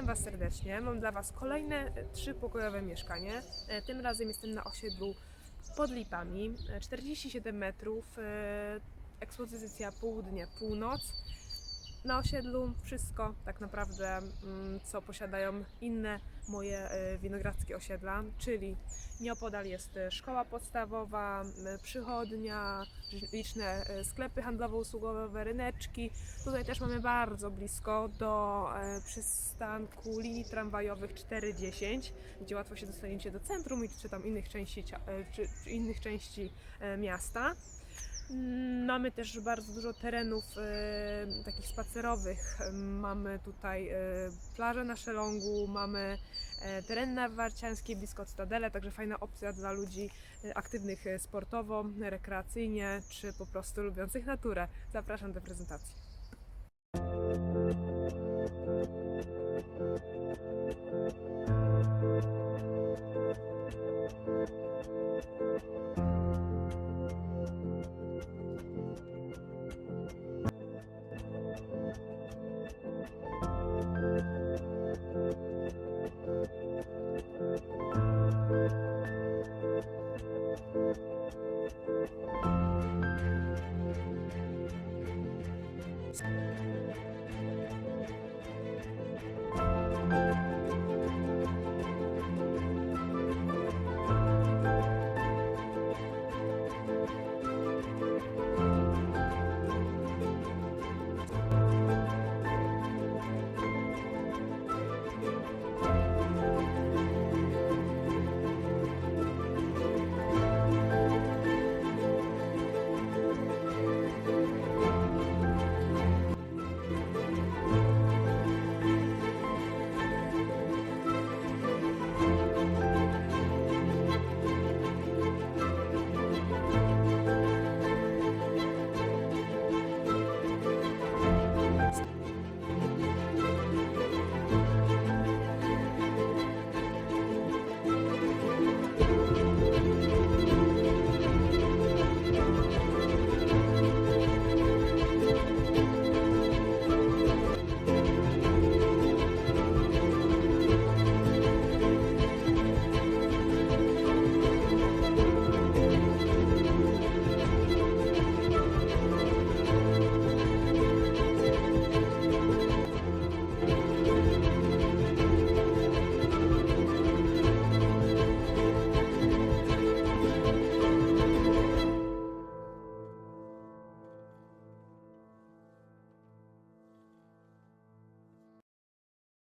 Witam Was serdecznie. Mam dla Was kolejne e, trzypokojowe mieszkanie. E, Tym razem jestem na osiedlu pod Lipami. E, 47 metrów, e, ekspozycja południe-północ. Na osiedlu wszystko tak naprawdę, mm, co posiadają inne moje e, winogrodzkie osiedla, czyli nieopodal jest e, szkoła podstawowa, przychodnia, liczne e, sklepy handlowo-usługowe, ryneczki. Tutaj też mamy bardzo blisko do przystanku linii tramwajowych 410, gdzie łatwo się dostaniecie do centrum i czy tam innych części, czy, innych części miasta. Mamy też bardzo dużo terenów e, takich spacerowych. Mamy tutaj e, plażę na Szelongu, mamy e, teren na Warciańskiej blisko Cytadele, także fajna opcja dla ludzi e, aktywnych sportowo, rekreacyjnie, czy po prostu lubiących naturę. Zapraszam do prezentacji.